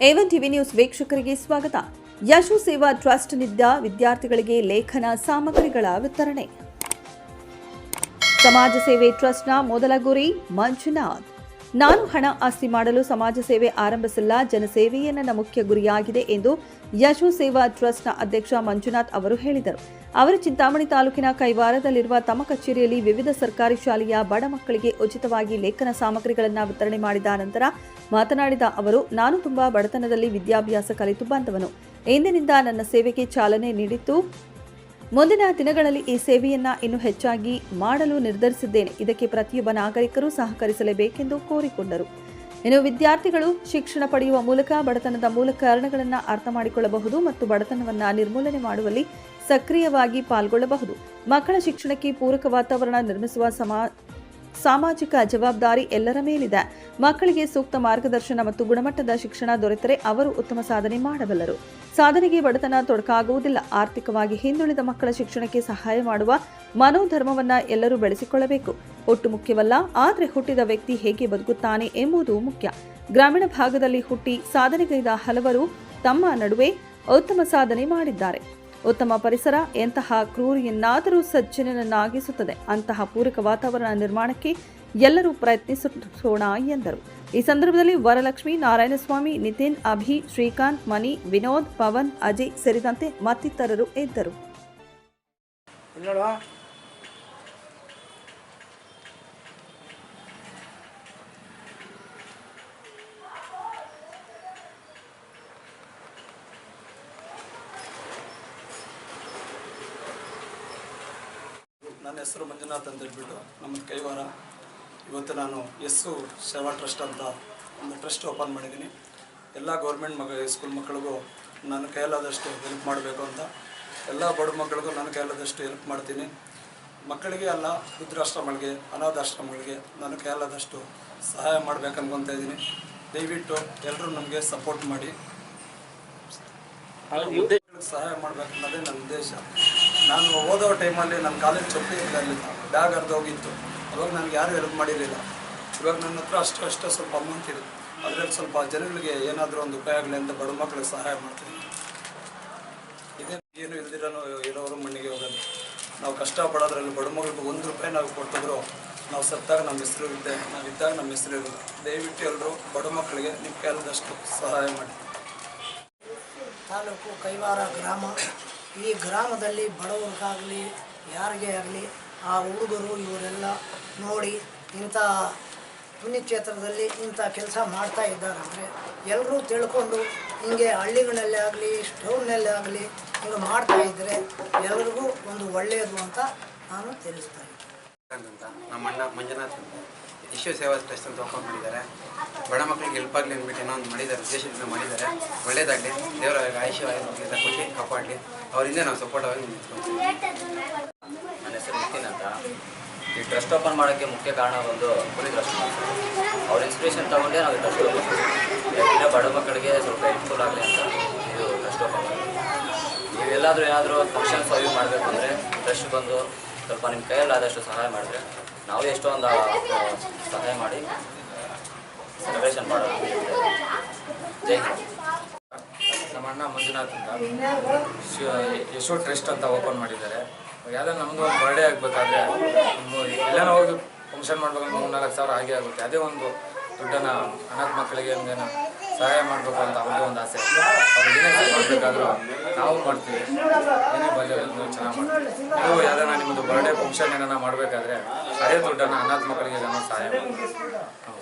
A one TV news ವೀಕ್ಷಕರಿಗೆ ಸ್ವಾಗತ. ಯಶು ಸೇವಾ ಟ್ರಸ್ಟ್ನಿಂದ ವಿದ್ಯಾರ್ಥಿಗಳಿಗೆ ಲೇಖನ ಸಾಮಗ್ರಿಗಳ ವಿತರಣೆ. ಸಮಾಜ ಸೇವೆ ಟ್ರಸ್ಟ್ನ ಮೊದಲ ಗುರಿ ಮಂಜುನಾಥ್. ನಾನು ಹಣ ಆಸ್ತಿ ಮಾಡಲು ಸಮಾಜ ಸೇವೆ ಆರಂಭಿಸಿಲ್ಲ. ಜನಸೇವೆಯೇ ನನ್ನ ಮುಖ್ಯ ಗುರಿಯಾಗಿದೆ ಎಂದು ಯಶು ಸೇವಾ ಟ್ರಸ್ಟ್ನ ಅಧ್ಯಕ್ಷ ಮಂಜುನಾಥ್ ಅವರು ಹೇಳಿದರು. ಅವರು ಚಿಂತಾಮಣಿ ತಾಲೂಕಿನ ಕೈವಾರದಲ್ಲಿರುವ ತಮ್ಮ ಕಚೇರಿಯಲ್ಲಿ ವಿವಿಧ ಸರ್ಕಾರಿ ಶಾಲೆಯ ಬಡ ಮಕ್ಕಳಿಗೆ ಉಚಿತವಾಗಿ ಲೇಖನ ಸಾಮಗ್ರಿಗಳನ್ನು ವಿತರಣೆ ಮಾಡಿದ ನಂತರ ಮಾತನಾಡಿದ ಅವರು, ನಾನು ತುಂಬಾ ಬಡತನದಲ್ಲಿ ವಿದ್ಯಾಭ್ಯಾಸ ಕಲಿತು ಬಂದವನು. ಇಂದಿನಿಂದ ನನ್ನ ಸೇವೆಗೆ ಚಾಲನೆ ನೀಡಿದ್ದು ಮುಂದಿನ ದಿನಗಳಲ್ಲಿ ಈ ಸೇವೆಯನ್ನು ಇನ್ನೂ ಹೆಚ್ಚಾಗಿ ಮಾಡಲು ನಿರ್ಧರಿಸಿದ್ದೇನೆ. ಇದಕ್ಕೆ ಪ್ರತಿಯೊಬ್ಬ ನಾಗರಿಕರು ಸಹಕರಿಸಲೇಬೇಕೆಂದು ಕೋರಿಕೊಂಡರು. ಇನ್ನು ವಿದ್ಯಾರ್ಥಿಗಳು ಶಿಕ್ಷಣ ಪಡೆಯುವ ಮೂಲಕ ಬಡತನದ ಮೂಲ ಕಾರಣಗಳನ್ನು ಅರ್ಥ ಮಾಡಿಕೊಳ್ಳಬಹುದು ಮತ್ತು ಬಡತನವನ್ನು ನಿರ್ಮೂಲನೆ ಮಾಡುವಲ್ಲಿ ಸಕ್ರಿಯವಾಗಿ ಪಾಲ್ಗೊಳ್ಳಬಹುದು. ಮಕ್ಕಳ ಶಿಕ್ಷಣಕ್ಕೆ ಪೂರಕ ವಾತಾವರಣ ನಿರ್ಮಿಸುವ ಸಮಾ ಸಾಮಾಜಿಕ ಜವಾಬ್ದಾರಿ ಎಲ್ಲರ ಮೇಲಿದೆ. ಮಕ್ಕಳಿಗೆ ಸೂಕ್ತ ಮಾರ್ಗದರ್ಶನ ಮತ್ತು ಗುಣಮಟ್ಟದ ಶಿಕ್ಷಣ ದೊರೆತರೆ ಅವರು ಉತ್ತಮ ಸಾಧನೆ ಮಾಡಬಲ್ಲರು. ಸಾಧನೆಗೆ ಬಡತನ ತೊಡಕಾಗುವುದಿಲ್ಲ. ಆರ್ಥಿಕವಾಗಿ ಹಿಂದುಳಿದ ಮಕ್ಕಳ ಶಿಕ್ಷಣಕ್ಕೆ ಸಹಾಯ ಮಾಡುವ ಮನೋಧರ್ಮವನ್ನ ಎಲ್ಲರೂ ಬೆಳೆಸಿಕೊಳ್ಳಬೇಕು. ಒಟ್ಟು ಮುಖ್ಯವಲ್ಲ, ಆದರೆ ಹುಟ್ಟಿದ ವ್ಯಕ್ತಿ ಹೇಗೆ ಬದುಕುತ್ತಾನೆ ಎಂಬುದು ಮುಖ್ಯ. ಗ್ರಾಮೀಣ ಭಾಗದಲ್ಲಿ ಹುಟ್ಟಿ ಸಾಧನೆಗೈದ ಹಲವರು ತಮ್ಮ ನಡುವೆ ಉತ್ತಮ ಸಾಧನೆ ಮಾಡಿದ್ದಾರೆ. ಉತ್ತಮ ಪರಿಸರ, ಎಂತಹ ಕ್ರೂರಿಯನ್ನಾದರೂ ಸಜ್ಜನನ್ನಾಗಿಸುತ್ತದೆ ಅಂತಹ ಪೂರಕ ವಾತಾವರಣ ನಿರ್ಮಾಣಕ್ಕೆ ಎಲ್ಲರೂ ಪ್ರಯತ್ನಿಸೋಣ ಎಂದರು. ಈ ಸಂದರ್ಭದಲ್ಲಿ ವರಲಕ್ಷ್ಮಿ, ನಾರಾಯಣಸ್ವಾಮಿ, ನಿತಿನ್, ಅಭಿ, ಶ್ರೀಕಾಂತ್ ಮಣಿ ವಿನೋದ್, ಪವನ್, ಅಜಯ್ ಸೇರಿದಂತೆ ಮತ್ತಿತರರು ಇದ್ದರು. ನನ್ನ ಹೆಸರು ಮಂಜುನಾಥ್ ಅಂತ ಹೇಳ್ಬಿಟ್ಟು ನಮ್ಮ ಕೈವಾರ. ಇವತ್ತು ನಾನು ಎಸ್ಸು ಸೇವಾ ಟ್ರಸ್ಟ್ ಅಂತ ಒಂದು ಟ್ರಸ್ಟ್ ಓಪನ್ ಮಾಡಿದ್ದೀನಿ. ಎಲ್ಲ ಗೌರ್ಮೆಂಟ್ ಮಗ ಸ್ಕೂಲ್ ಮಕ್ಕಳಿಗೂ ನನ್ನ ಕೈಯಲ್ಲಾದಷ್ಟು ಹೆಲ್ಪ್ ಮಾಡಬೇಕು ಅಂತ. ಎಲ್ಲ ಬಡ ಮಕ್ಕಳಿಗೂ ನನ್ನ ಕೈಯಲ್ಲಾದಷ್ಟು ಹೆಲ್ಪ್ ಮಾಡ್ತೀನಿ. ಮಕ್ಕಳಿಗೆ ಅಲ್ಲ ವೃದ್ಧಾಶ್ರಮಗಳಿಗೆ ಅನಾಥಾಶ್ರಮಗಳಿಗೆ ನನ್ನ ಕೈಯಲ್ಲಾದಷ್ಟು ಸಹಾಯ ಮಾಡ್ಬೇಕು ಅನ್ಕೊತಾ ಇದ್ದೀನಿ. ದಯವಿಟ್ಟು ಎಲ್ಲರೂ ನಮಗೆ ಸಪೋರ್ಟ್ ಮಾಡಿ. ಸಹಾಯ ಮಾಡಬೇಕನ್ನೋದೇ ನನ್ನ ಉದ್ದೇಶ. ನಾನು ಓದೋ ಟೈಮಲ್ಲಿ ನನ್ನ ಕಾಲೇಜ್ ಚಪ್ಪಲಿ ಇರಲಿಲ್ಲ ಬ್ಯಾಗ್ ಹರಿದೋಗಿತ್ತು ಅವಾಗ ನನಗೆ ಯಾರೂ ಹೆಲ್ಪ್ ಮಾಡಿರಲಿಲ್ಲ. ಇವಾಗ ನನ್ನ ಹತ್ರ ಅಷ್ಟು ಅಷ್ಟೇ ಸ್ವಲ್ಪ ಅಮೌಂಟ್ ಇದೆ ಅದರಲ್ಲಿ ಸ್ವಲ್ಪ ಜನಗಳಿಗೆ ಏನಾದರೂ ಒಂದು ಉಪಾಯ ಆಗಲಿ ಅಂತ ಬಡ ಮಕ್ಕಳಿಗೆ ಸಹಾಯ ಮಾಡ್ತೀನಿ. ಇದೇ ಏನು ಇಲ್ದಿರೋ ಇರೋರು ಮಣ್ಣಿಗೆ ಹೋಗೋದು ನಾವು ಕಷ್ಟ ಪಡೋದ್ರಲ್ಲಿ ಬಡ ಮಗಳಿಗೆ ಒಂದು ರೂಪಾಯಿ ನಾವು ಕೊಟ್ಟಿದ್ರು, ನಾವು ಸತ್ತಾಗ ನಮ್ಮ ಹೆಸರು ಇದ್ದೆ. ನಾವು ಇದ್ದಾಗ ನಮ್ಮ ಹೆಸರು ಇರೋದು ದಯವಿಟ್ಟು ಎಲ್ಲರೂ ಬಡ ಮಕ್ಕಳಿಗೆ ನಿಮ್ಮ ಕೈಲಾದಷ್ಟು ಸಹಾಯ ಮಾಡಿ. ತಾಲೂಕು ಕೈವಾರ ಗ್ರಾಮ ಈ ಗ್ರಾಮದಲ್ಲಿ ಬಡವರಿಗಾಗಲಿ, ಯಾರಿಗೇ ಆಗಲಿ, ಆ ಹುಡುಗರು ಇವರೆಲ್ಲ ನೋಡಿ ಇಂಥ ಪುಣ್ಯಕ್ಷೇತ್ರದಲ್ಲಿ ಇಂಥ ಕೆಲಸ ಮಾಡ್ತಾ ಇದ್ದಾರಂದರೆ ಎಲ್ಲರೂ ತಿಳ್ಕೊಂಡು ಹಿಂಗೆ ಹಳ್ಳಿಗಳಲ್ಲೇ ಆಗಲಿ ಸ್ಟೌನ್ನಲ್ಲೇ ಆಗಲಿ ಹಿಂಗೆ ಮಾಡ್ತಾ ಇದ್ದರೆ ಎಲ್ಲರಿಗೂ ಒಂದು ಒಳ್ಳೆಯದು ಅಂತ ನಾನು ತಿಳಿಸ್ತಾ ಅಂತ. ನಮ್ಮ ಅಣ್ಣ ಮಂಜುನಾಥ್ ಅಂತ ಸೇವಾ ಟ್ರಸ್ಟ್ ಅಂತ ಓಪನ್ ಮಾಡಿದ್ದಾರೆ ಬಡ ಮಕ್ಕಳಿಗೆ ಹೆಲ್ಪ್ ಆಗಲಿ ಅಂದ್ಬಿಟ್ಟು ಏನೋ ಒಂದು ಮಾಡಿದ್ದಾರೆ, ಉದ್ದೇಶದಿಂದ ಮಾಡಿದ್ದಾರೆ. ಒಳ್ಳೇದಾಗಲಿ. ದೇವರ ಆಯುಷ್ಯ ಆರೋಗ್ಯದ ಕೊಟ್ಟು, ಕಾಪಾಡಲಿ. ಅವರಿಂದ ನಾವು ಸಪೋರ್ಟ್ ಆಗಿ ನನ್ನ ಹೆಸರು ನಿತಿನ್ ಅಂತ. ಈ ಟ್ರಸ್ಟ್ ಓಪನ್ ಮಾಡೋಕ್ಕೆ ಮುಖ್ಯ ಕಾರಣ ಒಂದು ಪುನೀತ್ ಟ್ರಸ್ಟ್ ಅವ್ರ ಇನ್ಸ್ಪಿರೇಷನ್ ತಗೊಂಡೇ ನಾವು ಟ್ರಸ್ಟ್ ಓಪನ್ ಯಾಕಂದರೆ ಬಡ ಮಕ್ಕಳಿಗೆ ಸ್ವಲ್ಪ ಹೆಲ್ಪ್ಫುಲ್ ಆಗಲಿ ಅಂತ ಇದು ಟ್ರಸ್ಟ್ ಓಪನ್ ನೀವೆಲ್ಲಾದರೂ ಏನಾದರೂ ಫಂಕ್ಷನ್ಸ್ ಅವು ಮಾಡಬೇಕು ಅಂದರೆ ಟ್ರಸ್ಟ್ ಬಂದು ಸ್ವಲ್ಪ ನಿಮ್ಮ ಕೈಯಲ್ಲಾದಷ್ಟು ಸಹಾಯ ಮಾಡಿದ್ರೆ ನಾವು ಎಷ್ಟೋ ಒಂದು ಸಹಾಯ ಮಾಡಿ ಸೆಲೆಬ್ರೇಷನ್ ಮಾಡೋಣ ಜೈ ನಮ್ಮ ಅಣ್ಣ ಮಂಜುನಾಥ್ ಅಂತ. ಯಶೋ ಟ್ರಸ್ಟ್ ಅಂತ ಓಪನ್ ಮಾಡಿದ್ದಾರೆ. ಯಾವುದೋ ನಮಗೂ ಒಂದು ಬರ್ಡೇ ಆಗಬೇಕಾದ್ರೆ ಎಲ್ಲನೂ ಹೋಗಿ ಫಂಕ್ಷನ್ ಮಾಡ್ಬೇಕಂದ್ರೆ ಮೂರು ನಾಲ್ಕು ಸಾವಿರ ಹಾಗೆ ಆಗುತ್ತೆ. ಅದೇ ಒಂದು ದುಡ್ಡನ್ನು ಅನಾಥ ಮಕ್ಕಳಿಗೆ ಹಂಗೇನ ಸಹಾಯ ಮಾಡಬೇಕು ಅಂತ ಅವ್ರಿಗೆ ಒಂದು ಆಸೆ. ಅವ್ರಿಗೆ ಮಾಡಬೇಕಾದ್ರೂ ನಾವು ಮಾಡ್ತೀವಿ. ಏನೇ ನೀವು ಚೆನ್ನಾಗಿ ಮಾಡ್ತೀವಿ. ಫಂಕ್ಷನ್ ಏನಾರ ಮಾಡ್ಬೇಕಾದ್ರೆ ಅದೇ ದುಡ್ಡನ್ನು ಅನಾಥ ಮಕ್ಕಳಿಗೆ ಸಹಾಯ ನಮಸ್ತೆ